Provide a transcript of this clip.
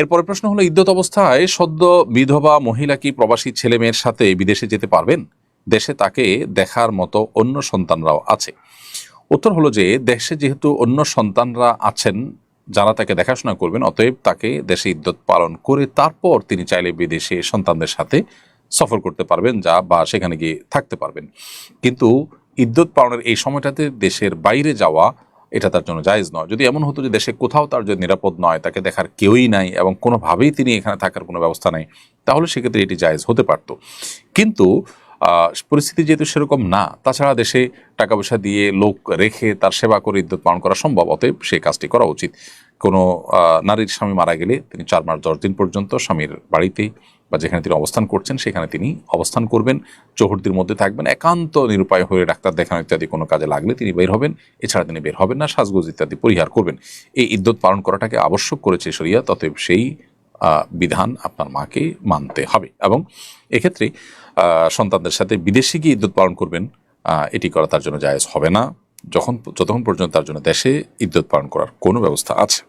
এরপরে প্রশ্ন হলো, ইদ্যত অবস্থায় সদ্য বিধবা মহিলা কি প্রবাসী ছেলে মেয়ের সাথে বিদেশে যেতে পারবেন? দেশে তাকে দেখার মতো অন্য সন্তানরাও আছে। উত্তর হলো যে, দেশে যেহেতু অন্য সন্তানরা আছেন, যারা তাকে দেখাশোনা করবেন, অতএব তাকে দেশে ইদ্যত পালন করে তারপর তিনি চাইলে বিদেশে সন্তানদের সাথে সফর করতে পারবেন, যা বা সেখানে গিয়ে থাকতে পারবেন। কিন্তু ইদ্যত পালনের এই সময়টাতে দেশের বাইরে যাওয়া এটা তার জন্য জায়জ নয়। যদি এমন হতো যে দেশে কোথাও তার যদি নিরাপদ নয়, তাকে দেখার কেউই নাই এবং কোনোভাবেই তিনি এখানে থাকার কোনো ব্যবস্থা নেই, তাহলে সেক্ষেত্রে এটি জায়জ হতে পারত। কিন্তু পরিস্থিতি যেহেতু সেরকম না, তাছাড়া দেশে টাকা পয়সা দিয়ে লোক রেখে তার সেবা করে ইদ্যুৎ পালন করা সম্ভব, অতএব সেই কাজটি করা উচিত। কোনো নারীর স্বামী মারা গেলে তিনি চার মাস দশ দিন পর্যন্ত স্বামীর বাড়িতে বা যেখানে তিনি অবস্থান করছেন, সেখানে তিনি অবস্থান করবেন, চৌহদ্দির মধ্যে থাকবেন, একান্ত নিরুপায় হয়ে ডাক্তার দেখানো ইত্যাদি কোনো কাজে লাগলে তিনি বের হবেন, এছাড়া তিনি বের হবেন না, সাজগোজ ইত্যাদি পরিহার করবেন। এই ইদ্যত পালন করাটাকে আবশ্যক করেছে শরিয়া ততএব সেই বিধান আপনার মাকে মানতে হবে। এবং এক্ষেত্রে সন্তানদের সাথে বিদেশে গিয়ে ইদ্যুৎ পালন করবেন এটি করা তার জন্য জায়েজ হবে না। যখন, যতক্ষণ পর্যন্ত তার জন্য দেশে ইদ্যুৎ পালন করার কোনো ব্যবস্থা আছে।